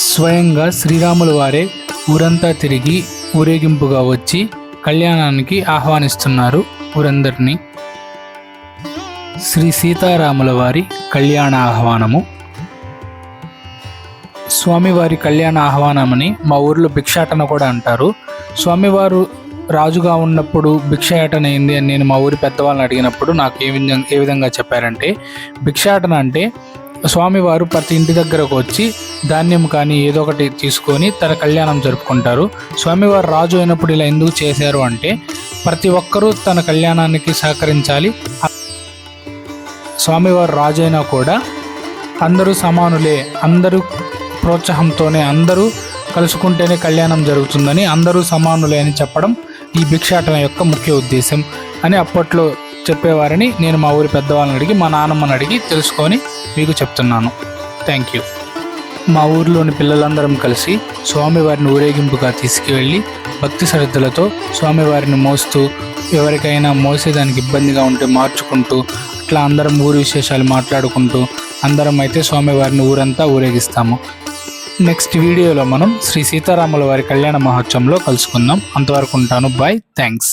స్వయంగా శ్రీరాములు వారే ఊరంతా తిరిగి ఊరేగింపుగా వచ్చి కళ్యాణానికి ఆహ్వానిస్తున్నారు ఊరందరినీ. శ్రీ సీతారాముల వారి కళ్యాణ ఆహ్వానము. స్వామివారి కళ్యాణ ఆహ్వానమని మా ఊర్లో భిక్షాటన కూడా అంటారు. స్వామివారు రాజుగా ఉన్నప్పుడు భిక్షాటన ఏంది అని నేను మా ఊరి పెద్దవాళ్ళని అడిగినప్పుడు నాకు ఏ విధంగా ఏ విధంగా చెప్పారంటే భిక్షాటన అంటే స్వామివారు ప్రతి ఇంటి దగ్గరకు వచ్చి ధాన్యం కానీ ఏదో ఒకటి తీసుకొని తన కళ్యాణం జరుపుకుంటారు. స్వామివారు రాజు అయినప్పుడు ఇలా ఎందుకు చేశారు అంటే ప్రతి ఒక్కరూ తన కళ్యాణానికి సహకరించాలి. స్వామివారు రాజు అయినా కూడా అందరూ సమానులే అందరూ ప్రోత్సాహంతోనే అందరూ కలుసుకుంటేనే కళ్యాణం జరుగుతుందని అందరూ సమానులే అని చెప్పడం ఈ భిక్షాటన యొక్క ముఖ్య ఉద్దేశం అని అప్పట్లో చెప్పేవారని నేను మా ఊరి పెద్దవాళ్ళని అడిగి మా నాన్నమ్మని అడిగి తెలుసుకొని మీకు చెప్తున్నాను. థ్యాంక్ యూ మా ఊరిలోని పిల్లలందరం కలిసి స్వామివారిని ఊరేగింపుగా తీసుకువెళ్ళి భక్తి శ్రద్ధలతో స్వామివారిని మోస్తూ ఎవరికైనా మోసేదానికి ఇబ్బందిగా ఉంటే మార్చుకుంటూ అట్లా అందరం ఊరి విశేషాలు మాట్లాడుకుంటూ అందరం అయితే స్వామివారిని ఊరంతా ఊరేగిస్తాము. నెక్స్ట్ వీడియోలో మనం శ్రీ సీతారాముల వారి కళ్యాణ మహోత్సవంలో కలుసుకుందాం. అంతవరకు ఉంటాను. Bye thanks